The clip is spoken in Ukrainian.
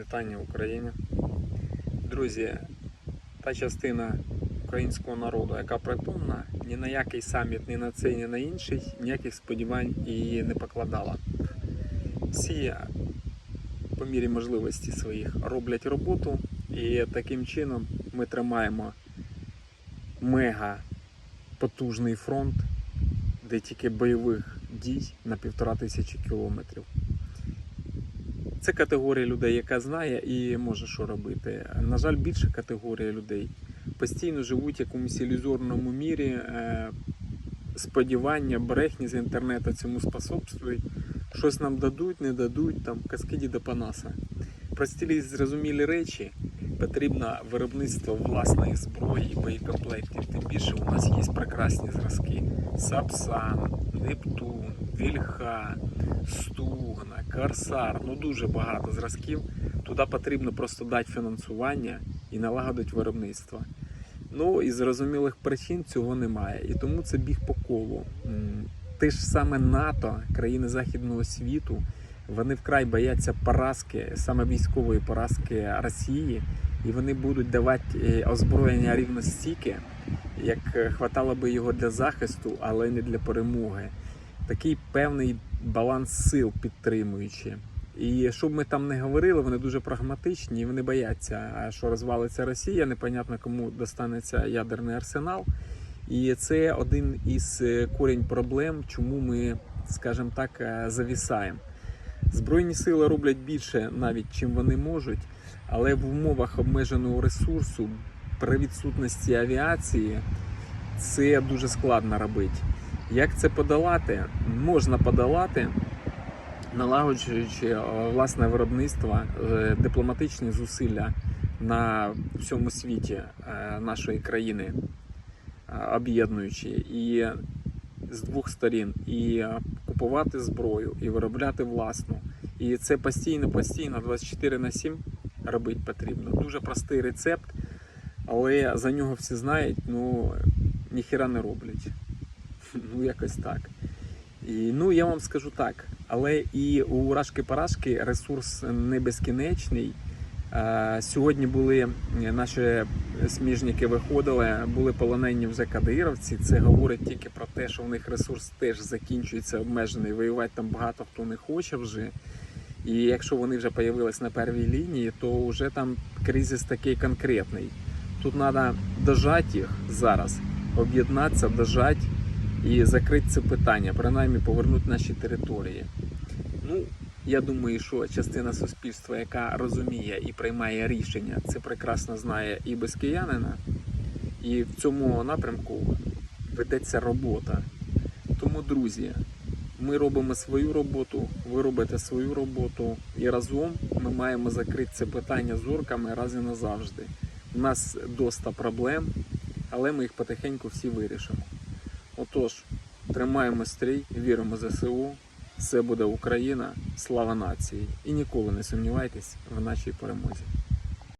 Вітання Україні. Друзі, та частина українського народу, яка притомна, ні на який саміт, ні на цей, ні на інший, ніяких сподівань і не покладала. Всі по мірі можливості своїх роблять роботу, і таким чином ми тримаємо мега потужний фронт, де тільки бойових дій на півтора тисячі кілометрів. Це категорія людей, яка знає і може що робити. На жаль, більша категорія людей постійно живуть в якомусь ілюзорному мірі. е, Сподівання, брехні з інтернету цьому способствують. Щось нам дадуть, не дадуть, там казки Діда Панаса. Прості зрозумілі речі. Потрібно виробництво власної зброї і боєкомплектів. Тим більше у нас є прекрасні зразки: Сапсан, Нептун, Вільха, Стугна, Корсар. Ну дуже багато зразків. Туди потрібно просто дати фінансування і налагодити виробництво. Ну і зрозумілих причин цього немає. І тому це біг по колу. Те ж саме НАТО, країни Західного світу, вони вкрай бояться поразки, саме військової поразки Росії, і вони будуть давати е, озброєння рівно стільки, як е, хватало би його для захисту, але не для перемоги. Такий певний баланс сил підтримуючи. І що б ми там не говорили, вони дуже прагматичні, і вони бояться, що розвалиться Росія, непонятно кому достанеться ядерний арсенал. І це один із е, корінь проблем, чому ми, скажімо так, е, завісаємо. Збройні сили роблять більше навіть чим вони можуть, але в умовах обмеженого ресурсу при відсутності авіації це дуже складно робити. Як це подолати? Можна подолати, налагоджуючи е, власне виробництво, е, дипломатичні зусилля на всьому світі е, нашої країни, об'єднуючи і з двох сторін, і купувати зброю, і виробляти власну. І це постійно, постійно, 24 на 7 робити потрібно. Дуже простий рецепт, але за нього всі знають, ну ніхіра не роблять. Ну, якось так. І, ну, я вам скажу так, але і у Рашки Парашки ресурс не безкінечний. Сьогодні були наші сміжники виходили, були полонені вже кадировці. Це говорить тільки про те, що в них ресурс теж закінчується обмежений. Воювати там багато хто не хоче вже. І якщо вони вже появились на первій лінії, то вже там кризис такий конкретний. Тут треба дожати їх зараз, об'єднатися, дожати і закрити це питання, принаймні повернути наші території. Ну, я думаю, що частина суспільства, яка розуміє і приймає рішення, це прекрасно знає і без киянина, і в цьому напрямку ведеться робота. Тому, друзі, ми робимо свою роботу, ви робите свою роботу, і разом ми маємо закрити це питання з орками раз і назавжди. У нас доста проблем, але ми їх потихеньку всі вирішимо. Отож, тримаємо стрій, віримо ЗСУ, все буде Україна, слава нації. І ніколи не сумнівайтесь в нашій перемозі.